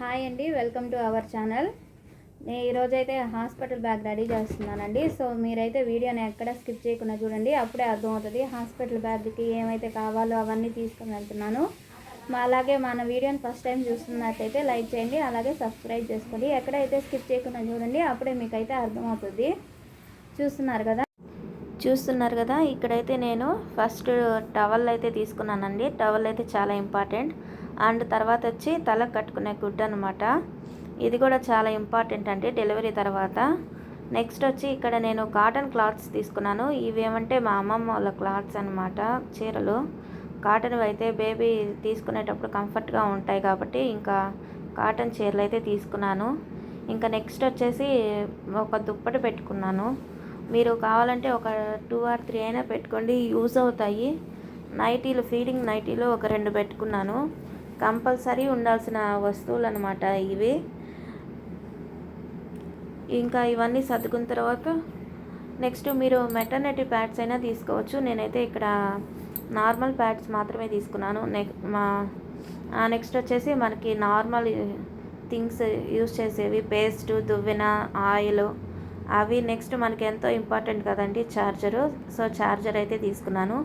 Hi అండి welcome to our channel. నేను ఈరోజైతే హాస్పిటల్ బ్యాగ్ రెడీ చేస్తున్నానండి. సో మీరైతే వీడియోని ఎక్కడ స్కిప్ చేయకుండా చూడండి. అప్పుడే అర్థమవుతుంది హాస్పిటల్ బ్యాగ్కి ఏమైతే కావాలో అవన్నీ తీసుకుని వెళ్తున్నాను. మా అలాగే మన వీడియోని ఫస్ట్ టైం చూస్తున్నట్టయితే లైక్ చేయండి అలాగే సబ్స్క్రైబ్ చేసుకోండి. ఎక్కడైతే స్కిప్ చేయకుండా చూడండి అప్పుడే మీకైతే అర్థమవుతుంది. చూస్తున్నారు కదా? చూస్తున్నారు కదా ఇక్కడైతే నేను ఫస్ట్ టవల్ అయితే తీసుకున్నానండి. టవల్ అయితే చాలా ఇంపార్టెంట్. అండ్ తర్వాత వచ్చి తల కట్టుకునే గుడ్డ అనమాట ఇది కూడా చాలా ఇంపార్టెంట్ అండి డెలివరీ తర్వాత. నెక్స్ట్ వచ్చి ఇక్కడ నేను కాటన్ క్లాత్స్ తీసుకున్నాను. ఇవేమంటే మా అమ్మమ్మ వాళ్ళ క్లాత్స్ అనమాట చీరలు. కాటన్ అయితే బేబీ తీసుకునేటప్పుడు కంఫర్ట్గా ఉంటాయి కాబట్టి ఇంకా కాటన్ చీరలు అయితే తీసుకున్నాను. ఇంకా నెక్స్ట్ వచ్చేసి ఒక దుప్పటి పెట్టుకున్నాను. మీరు కావాలంటే ఒక టూ ఆర్ త్రీ అయినా పెట్టుకోండి యూజ్ అవుతాయి. నైటీలు ఫీడింగ్ నైటీలు ఒక రెండు పెట్టుకున్నాను. కంపల్సరీ ఉండాల్సిన వస్తువులు అనమాట ఇవి. ఇంకా ఇవన్నీ సర్దుకున్న తర్వాత నెక్స్ట్ మీరు మెటర్నిటీ ప్యాడ్స్ అయినా తీసుకోవచ్చు. నేనైతే ఇక్కడ నార్మల్ ప్యాడ్స్ మాత్రమే తీసుకున్నాను. నెక్ మా నెక్స్ట్ వచ్చేసి మనకి నార్మల్ థింగ్స్ యూస్ చేసేవి పేస్ట్ దువ్వెన ఆయిల్ అవి నెక్స్ట్ మనకి ఎంతో ఇంపార్టెంట్ కదండి ఛార్జరు సో ఛార్జర్ అయితే తీసుకున్నాను.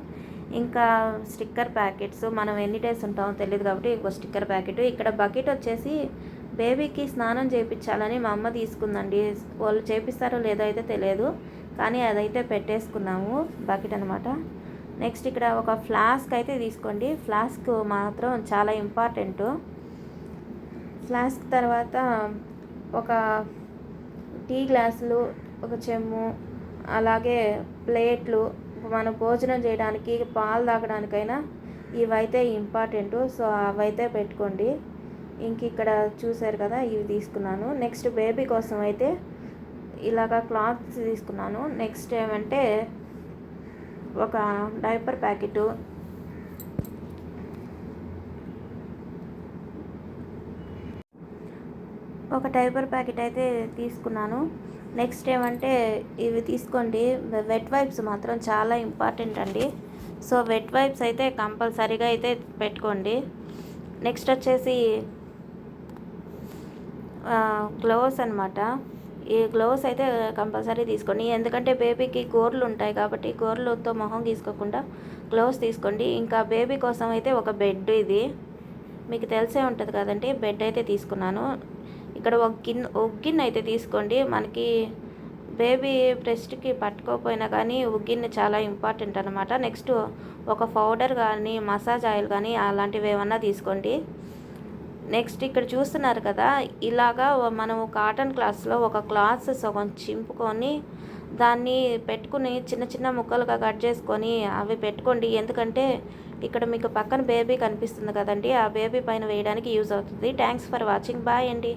ఇంకా స్టిక్కర్ ప్యాకెట్స్ మనం ఎన్ని డేస్ ఉంటామో తెలియదు కాబట్టి ఇంకో స్టిక్కర్ ప్యాకెట్. ఇక్కడ బకెట్ వచ్చేసి బేబీకి స్నానం చేయించాలని మా అమ్మ తీసుకుందండి. వాళ్ళు చేపిస్తారో లేదో అయితే తెలియదు. కానీ అదైతే పెట్టేసుకున్నాము బకెట్ అనమాట నెక్స్ట్ ఇక్కడ ఒక ఫ్లాస్క్ అయితే తీసుకోండి. ఫ్లాస్క్ మాత్రం చాలా ఇంపార్టెంట్. ఫ్లాస్క్ తర్వాత ఒక టీ గ్లాసులు ఒక చెమ్ము అలాగే ప్లేట్లు మనం భోజనం చేయడానికి పాలు తాగడానికైనా ఇవైతే ఇంపార్టెంట్. సో అవైతే పెట్టుకోండి. ఇంక ఇక్కడ చూసారు కదా ఇవి తీసుకున్నాను. నెక్స్ట్ బేబీ కోసం అయితే ఇలాగ క్లాత్స్ తీసుకున్నాను. నెక్స్ట్ ఏమంటే ఒక డైపర్ ప్యాకెట్. ఒక డైపర్ ప్యాకెట్ అయితే తీసుకున్నాను. నెక్స్ట్ ఏమంటే ఇవి తీసుకోండి. వెట్ వైప్స్ మాత్రం చాలా ఇంపార్టెంట్ అండి. సో వెట్ వైప్స్ అయితే కంపల్సరీగా అయితే పెట్టుకోండి. నెక్స్ట్ వచ్చేసి గ్లోవ్స్ అనమాట ఈ గ్లోవ్స్ అయితే కంపల్సరీ తీసుకోండి. ఎందుకంటే బేబీకి గోర్లు ఉంటాయి కాబట్టి గోర్లతో మొహం తీసుకోకుండా గ్లోవ్స్ తీసుకోండి. ఇంకా బేబీ కోసం అయితే ఒక బెడ్ ఇది. మీకు తెలిసే ఉంటుంది కదండి బెడ్ అయితే తీసుకున్నాను. ఇక్కడ ఒక గిన్నె ఒక గిన్నె అయితే తీసుకోండి. మనకి బేబీ బ్రెస్ట్కి పట్టుకోకపోయినా కానీ గిన్నె చాలా ఇంపార్టెంట్ అనమాట నెక్స్ట్ ఒక పౌడర్ కానీ మసాజ్ ఆయిల్ కానీ అలాంటివి ఏమన్నా తీసుకోండి. నెక్స్ట్ ఇక్కడ చూస్తున్నారు కదా ఇలాగా మనం కాటన్ క్లాత్స్లో ఒక క్లాత్ సగం చింపుకొని దాన్ని పెట్టుకుని చిన్న చిన్న ముక్కలుగా కట్ చేసుకొని అవి పెట్టుకోండి. ఎందుకంటే ఇక్కడ మీకు పక్కన బేబీ కనిపిస్తుంది కదండి ఆ బేబీ పైన వేయడానికి యూజ్ అవుతుంది. Thanks for watching. బాయ్ అండి.